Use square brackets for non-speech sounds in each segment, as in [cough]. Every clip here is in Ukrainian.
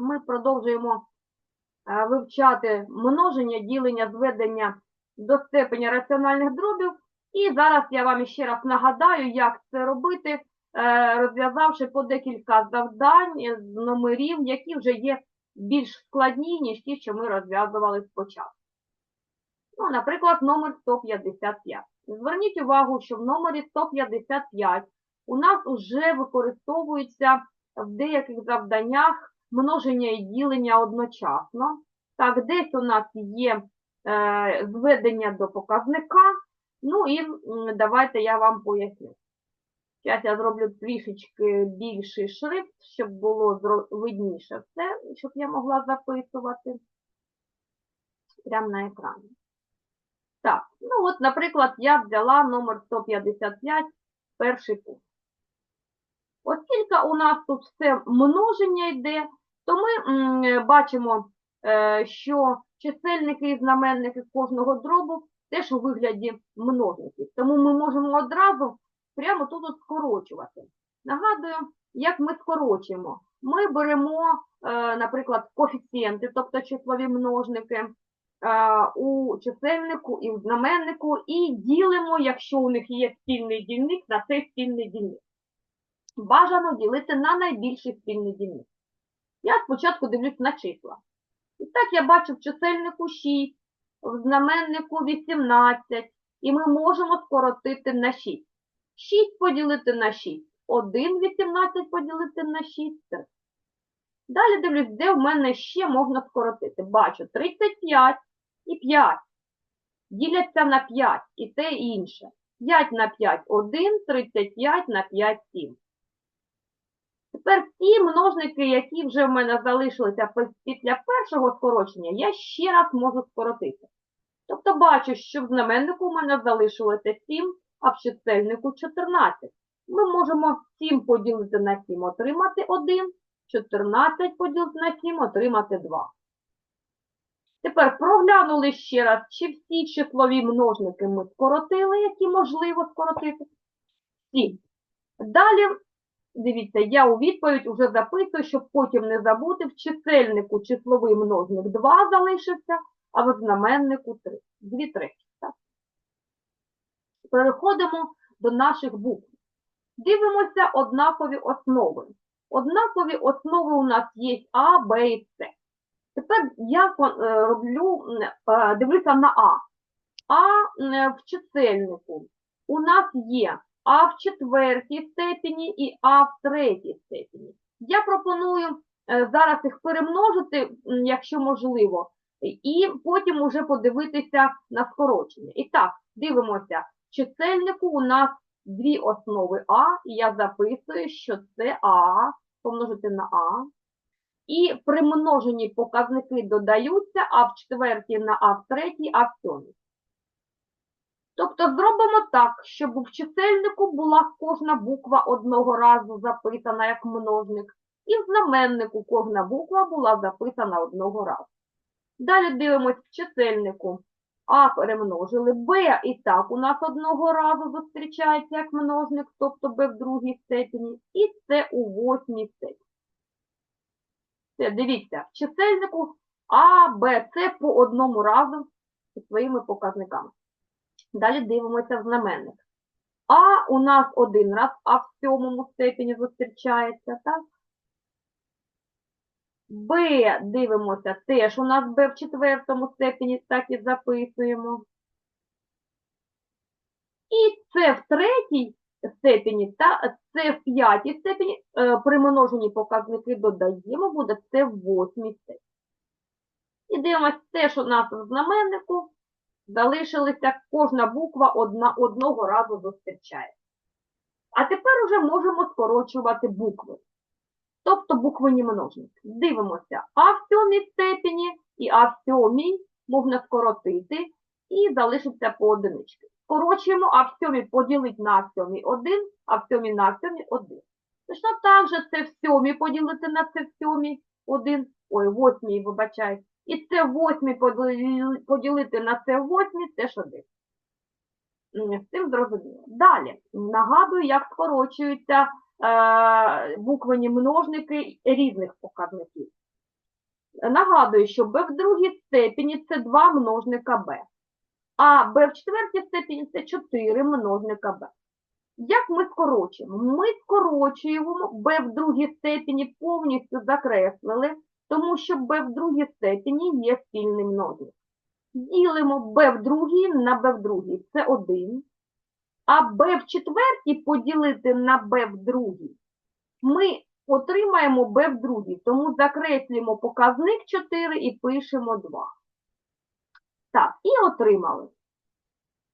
ми продовжуємо е, вивчати множення, ділення, зведення до степеня раціональних дробів. І зараз я вам ще раз нагадаю, як це робити, е, розв'язавши по декілька завдань з номерів, які вже є більш складні, ніж ті, що ми розв'язували спочатку. Ну, наприклад, номер 155. Зверніть увагу, що в номері 155 у нас вже використовується в деяких завданнях множення і ділення одночасно. Так, десь у нас є е, зведення до показника. Ну і давайте я вам поясню. Зараз я зроблю трішечки більший шрифт, щоб було видніше все, щоб я могла записувати прямо на екрані. Так, ну от, наприклад, я взяла номер 155, перший пункт. Оскільки у нас тут все множення йде, то ми бачимо, е, що чисельники і знаменники кожного дробу теж у вигляді множників. Тому ми можемо одразу прямо тут скорочувати. Нагадую, як ми скорочуємо. Ми беремо, е, наприклад, коефіцієнти, тобто числові множники, е, у чисельнику і в знаменнику, і ділимо, якщо у них є спільний дільник, на цей спільний дільник. Бажано ділити на найбільший спільний дільник. Я спочатку дивлюсь на числа. І так я бачу в чисельнику 6, в знаменнику 18, і ми можемо скоротити на 6. 6 поділити на 6. 1 18 поділити на 6. 3. Далі дивлюсь, де в мене ще можна скоротити. Бачу 35 і 5. Діляться на 5 і те інше. 5 на 5 – 1, 35 на 5 – 7. Тепер ті множники, які вже в мене залишилися після першого скорочення, я ще раз можу скоротити. Тобто бачу, що в знаменнику у мене залишилося 7, а в чисельнику 14. Ми можемо 7 поділити на 7, отримати 1, 14 поділити на 7, отримати 2. Тепер проглянули ще раз, чи всі числові множники ми скоротили, які можливо скоротити. Всі. Далі, дивіться, я у відповідь вже записую, щоб потім не забути, в чисельнику числовий множник 2 залишився, а в знаменнику 3. Дві треті. Переходимо до наших букв. Дивимося однакові основи. Однакові основи у нас є А, Б і С. Тепер я е, роблю, е, дивлюся на А. А в чисельнику у нас є А в четвертій степені і А в третій степені. Я пропоную е, зараз їх перемножити, якщо можливо, і потім уже подивитися на скорочення. І так, дивимося. Чисельнику у нас дві основи А, і я записую, що це А, помножити на А. І при множенні показники додаються А в четвертій на А в третій, А в сьомій. Тобто зробимо так, щоб в чисельнику була кожна буква одного разу записана як множник, і в знаменнику кожна буква була записана одного разу. Далі дивимось в чисельнику. А перемножили Б і так у нас одного разу зустрічається як множник, тобто Б в другій степені, і С у восьмій степені. Це, дивіться, в чисельнику А, Б, С по одному разу зі своїми показниками. Далі дивимося в знаменник. А у нас один раз, а в сьомому степені зустрічається, так? Б дивимося, теж у нас Б в четвертому степені, так і записуємо. І С в третій степені та С в п'ятій степені е, при показники додаємо, буде С в восьмій степені. І дивимося, теж у нас в знаменнику залишилися кожна буква одна, одного разу зустрічає. А тепер уже можемо скорочувати букви. Тобто буквені множники. Дивимося, А в сьомій степені і А в сьомій можна скоротити і залишиться по одиничці. Скорочуємо А в сьомій поділити на сьомій 1, а в сьомій на сьомій 1. Точно так же це в сьомій поділити на це в сьомій 1, ой, восьмій, вибачай. І це в восьмій поділи- поділити на це в восьмій теж 1. З цим зрозуміло. Далі, нагадую, як скорочуються е, буквені множники різних показників. Нагадую, що b в другій степені це 2 множника b, а b в четвертій степені це 4 множника b. Як ми скорочуємо? Ми скорочуємо b в другій степені повністю закреслили, тому що b в другій степені є спільний множник. Ділимо b в другій на b в другій, це 1. А b в четвертій поділити на b в другій, ми отримаємо b в другій, тому закреслюємо показник 4 і пишемо 2. Так, і отримали.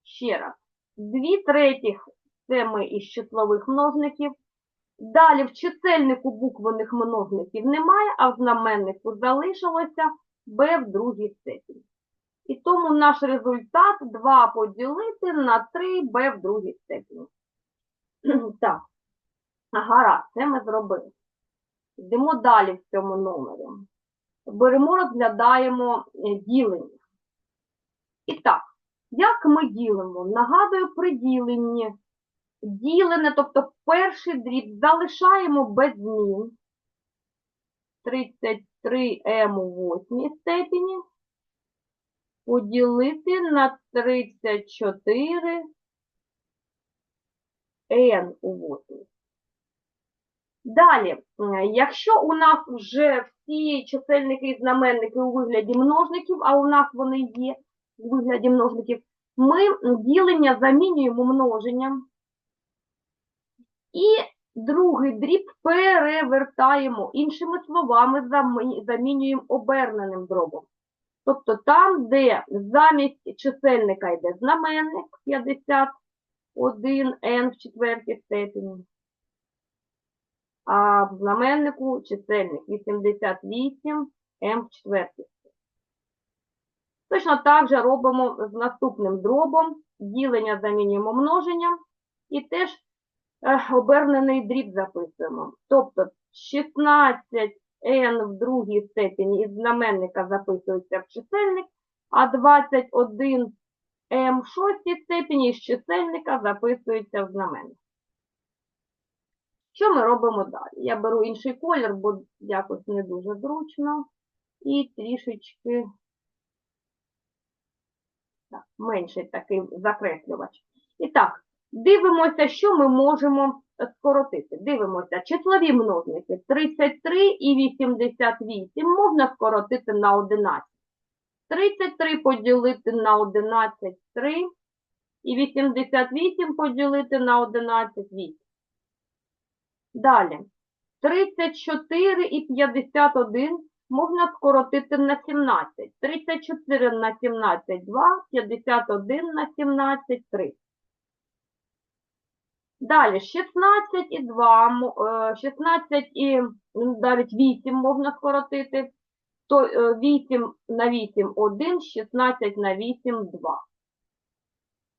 Ще раз. 2 третіх це ми із числових множників. Далі в чисельнику буквених множників немає, а в знаменнику залишилося b в другій степені. І тому наш результат 2 поділити на 3b в другій степені. [clears throat] Так, гаразд, це ми зробили. Йдемо далі в цьому номері. Беремо, розглядаємо е, ділення. І так, як ми ділимо? Нагадую, при діленні ділене, тобто перший дріб, залишаємо без змін. 33m у восьмій степені поділити на 34 n у восьмій. Далі, якщо у нас вже всі чисельники і знаменники у вигляді множників, а у нас вони є у вигляді множників, ми ділення замінюємо множенням. І другий дріб перевертаємо, іншими словами, замінюємо оберненим дробом. Тобто там, де замість чисельника йде знаменник 51 n в четвертій степені, а в знаменнику чисельник 88 m в четвертій степені. Точно так же робимо з наступним дробом, ділення замінюємо множенням і теж обернений дріб записуємо. Тобто 16 n в другій степені із знаменника записується в чисельник, а 21 m в шостій степені із чисельника записується в знаменник. Що ми робимо далі? Я беру інший колір, бо якось не дуже зручно. І трішечки так, менший такий закреслювач. І так, дивимося, що ми можемо скоротити. Дивимося, числові множники 33 і 88 можна скоротити на 11. 33 поділити на 11 – 3. І 88 поділити на 11 – 8. Далі. 34 і 51 можна скоротити на 17. 34 на 17 – 2, 51 на 17 – 3. Далі 16 і 2, е, 16 і навіть 8 можна скоротити. То е, 8 на 8 – 1, 16 на 8 – 2.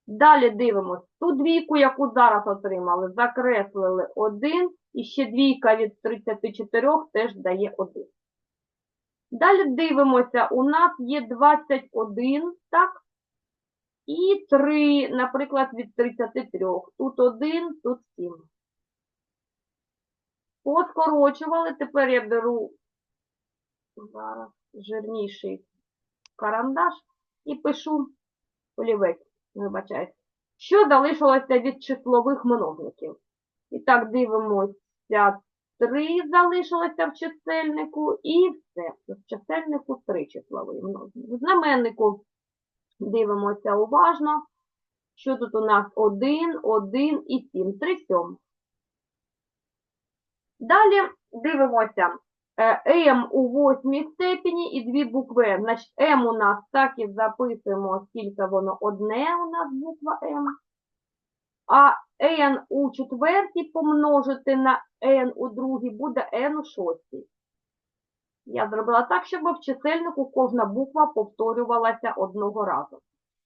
Далі дивимось ту двійку, яку зараз отримали, закреслили 1, і ще двійка від 34 теж дає 1. Далі дивимося, у нас є 21, так? І 3, наприклад, від 33. Тут 1, тут 7. Поскорочували, тепер я беру зараз жирніший карандаш і пишу олівець, вибачайте. Що залишилося від числових множників? І так, дивимося, 3 залишилося в чисельнику і все. В чисельнику 3 числові множники. В знаменнику дивимося уважно, що тут у нас 1, 1 і 7, 3 сьомих. Далі дивимося е, М у восьмій степені і дві букви М. Значить, М у нас так і записуємо, оскільки воно одне у нас буква М. А N у четвертій помножити на N у другій буде N у шостій. Я зробила так, щоб в чисельнику кожна буква повторювалася одного разу.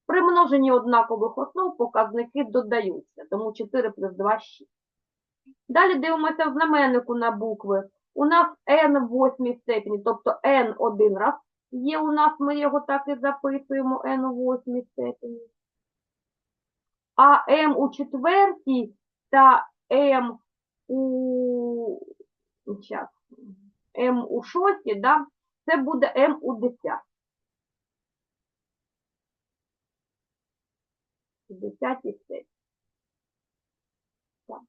При множенні однакових основ показники додаються, тому 4 плюс 2 – 6. Далі дивимося в знаменнику на букви. У нас n в восьмій степені, тобто n один раз є у нас, ми його так і записуємо, n у восьмій степені. А m у четвертій та m у, щас, m у шостій, да, це буде М у 10. У 10 степені. Так.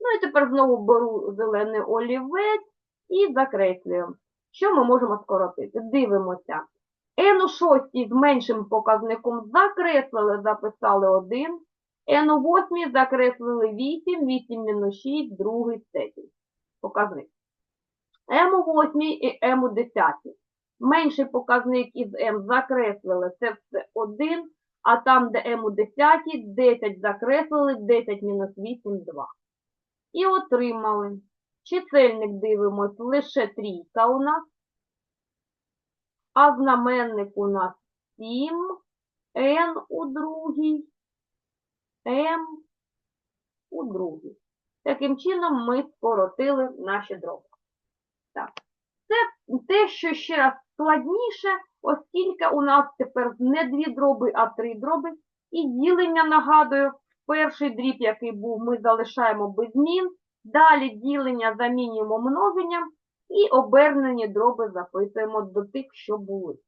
Ну і тепер знову беру зелений олівець і закреслюємо. Що ми можемо скоротити? Дивимося. n у шостій з меншим показником закреслили, записали 1. n у восьмій закреслили 8, 8 мінус 6, другий степінь. Показник. M у восьмій і m у десятій. Менший показник із m закреслили, це все 1, а там, де m у десятій, 10 закреслили, 10 мінус 8, 2. І отримали. Чисельник дивимось, лише трійка у нас. А знаменник у нас 7, n у другій, m у другій. Таким чином ми скоротили наші дроби. Те, що ще раз складніше, оскільки у нас тепер не дві дроби, а три дроби. І ділення, нагадую, перший дріб, який був, ми залишаємо без змін. Далі ділення замінюємо множенням і обернені дроби записуємо до тих, що були.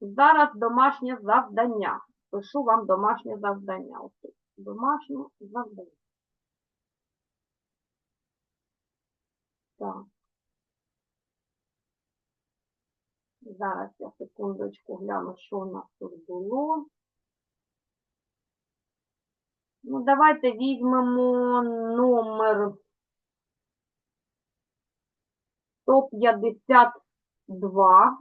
Зараз домашнє завдання. Пишу вам домашнє завдання. Домашнє завдання. Так. Зараз я секундочку гляну, що у нас тут було. Ну, давайте візьмемо номер 152.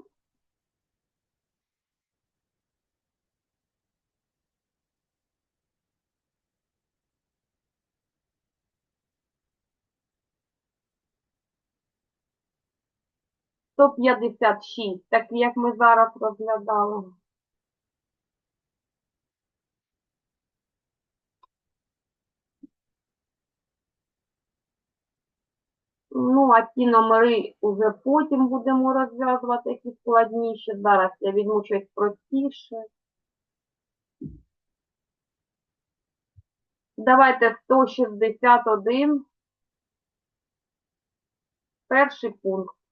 Сто п'ятдесят шість, так як ми зараз розглядали. Ну, а ті номери вже потім будемо розв'язувати, які складніші. Зараз я візьму щось простіше. Давайте 161. Перший пункт.